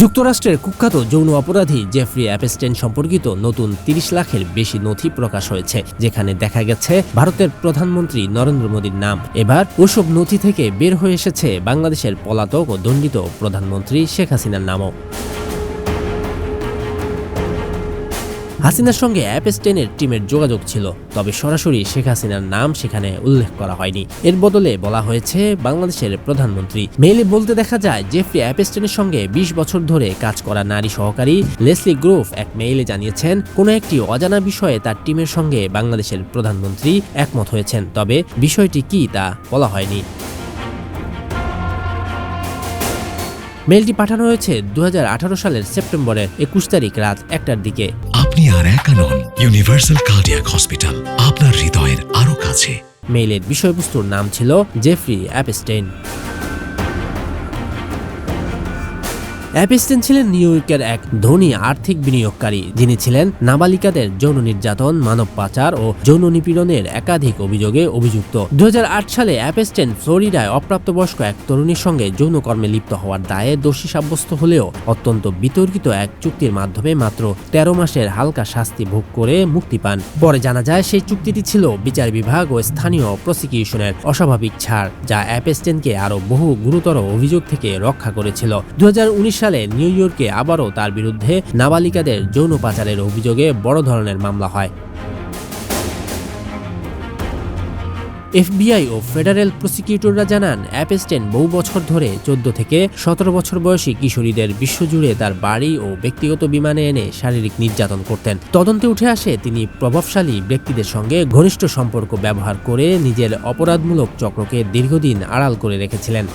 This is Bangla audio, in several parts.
যুক্তরাষ্ট্রের কুখ্যাত যৌন অপরাধী জেফরি অ্যাপেস্টেন সম্পর্কিত নতুন তিরিশ লাখের বেশি নথি প্রকাশ হয়েছে, যেখানে দেখা গেছে ভারতের প্রধানমন্ত্রী নরেন্দ্র মোদীর নাম। এবার ওসব নথি থেকে বের হয়ে এসেছে বাংলাদেশের পলাতক ও দণ্ডিত প্রধানমন্ত্রী শেখ হাসিনার নামও। হাসিনার সঙ্গে অ্যাপেস্টেনের টিমের যোগাযোগ ছিল, তবে সরাসরি শেখ হাসিনার নাম সেখানে উল্লেখ করা হয়নি। এর বদলে বলা হয়েছে, বাংলাদেশের প্রধানমন্ত্রী। মেইলে বলতে দেখা যায়, জেফরি অ্যাপেস্টেনের সঙ্গে ২০ বছর ধরে কাজ করা নারী সহকারী লেসলি গ্রোভ এক মেইলে জানিয়েছেন, কোনো একটি অজানা বিষয়ে তার টিমের সঙ্গে বাংলাদেশের প্রধানমন্ত্রী একমত হয়েছেন, তবে বিষয়টি কি তা বলা হয়নি। মেইলটি পাঠানো হয়েছে দু হাজার আঠারো সালের সেপ্টেম্বরের একুশ তারিখ রাত একটার দিকে। আপনি আর একা নন। ইউনিভার্সাল কার্ডিয়াক হসপিটাল আপনার হৃদয়ের আরও কাছে। মেইলের বিষয়বস্তুর নাম ছিল জেফ্রি অ্যাপস্টেইন অ্যাপেস্টেন ছিলেন নিউ ইয়র্কের এক ধনী আর্থিক বিনিয়োগকারী। যিনি ছিলেন নাবালিকাদের যৌন নির্যাতন, মানব পাচার ও যৌন নিপীড়নের একাধিক অভিযোগে অভিযুক্ত। দু হাজার আট সালে অ্যাপেস্টেন ফ্লোরিডায় অপ্রাপ্তবয়স্ক এক তরুণীর সঙ্গে যৌনকর্মে লিপ্ত হওয়ার দায়ে দোষী সাব্যস্ত হলেও অত্যন্ত বিতর্কিত এক চুক্তির মাধ্যমে মাত্র তেরো মাসের হালকা শাস্তি ভোগ করে মুক্তি পান। পরে জানা যায়, সেই চুক্তিটি ছিল বিচার বিভাগ ও স্থানীয় প্রসিকিউশনের অস্বাভাবিক ছাড়, যা অ্যাপেস্টেনকে আরও বহু গুরুতর অভিযোগ থেকে রক্ষা করেছিল। দু হাজার উনিশ সালে নিউ ইয়র্কে আবারও তার বিরুদ্ধে নাবালিকাদের যৌন পাচারের অভিযোগে বড় ধরনের মামলা হয়। এফবিআই ও ফেডারেল প্রসিকিউটররা জানান, অ্যাপেস্টেন বহু বছর ধরে চোদ্দ থেকে সতেরো বছর বয়সী কিশোরীদের বিশ্বজুড়ে তার বাড়ি ও ব্যক্তিগত বিমানে এনে শারীরিক নির্যাতন করতেন। তদন্তে উঠে আসে, তিনি প্রভাবশালী ব্যক্তিদের সঙ্গে ঘনিষ্ঠ সম্পর্ক ব্যবহার করে নিজের অপরাধমূলক চক্রকে দীর্ঘদিন আড়াল করে রেখেছিলেন।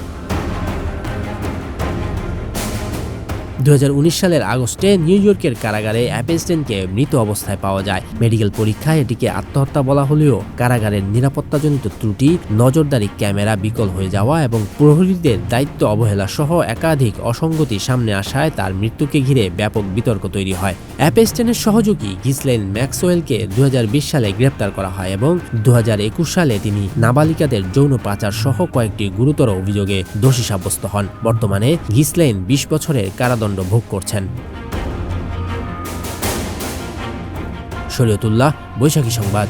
উনিশ সালের আগস্টে নিউ ইয়র্কের কারাগারে অ্যাপেস্টেনকে মৃত অবস্থায় পাওয়া যায়। মেডিকেল পরীক্ষায় এটিকে আত্মহত্যা বলা হলেও কারাগারের নিরাপত্তাজনিত ত্রুটি, নজরদারি ক্যামেরা বিকল হয়ে যাওয়া এবং প্রহরীদের দায়িত্ব অবহেলা সহ একাধিক অসঙ্গতি সামনে আসায় তার মৃত্যুকে ঘিরে ব্যাপক বিতর্ক তৈরি হয়। অ্যাপেস্টেনের সহযোগী গিসলেন ম্যাক্সওয়েলকে দু হাজার বিশ সালে গ্রেপ্তার করা হয় এবং দু হাজার একুশ সালে তিনি নাবালিকাদের যৌন পাচার সহ কয়েকটি গুরুতর অভিযোগে দোষী সাব্যস্ত হন। বর্তমানে গিসলেন বিশ বছরের কারাদণ্ড ভোগ করছেন। শরীয়তুল্লাহ বৈশাখী সংবাদ।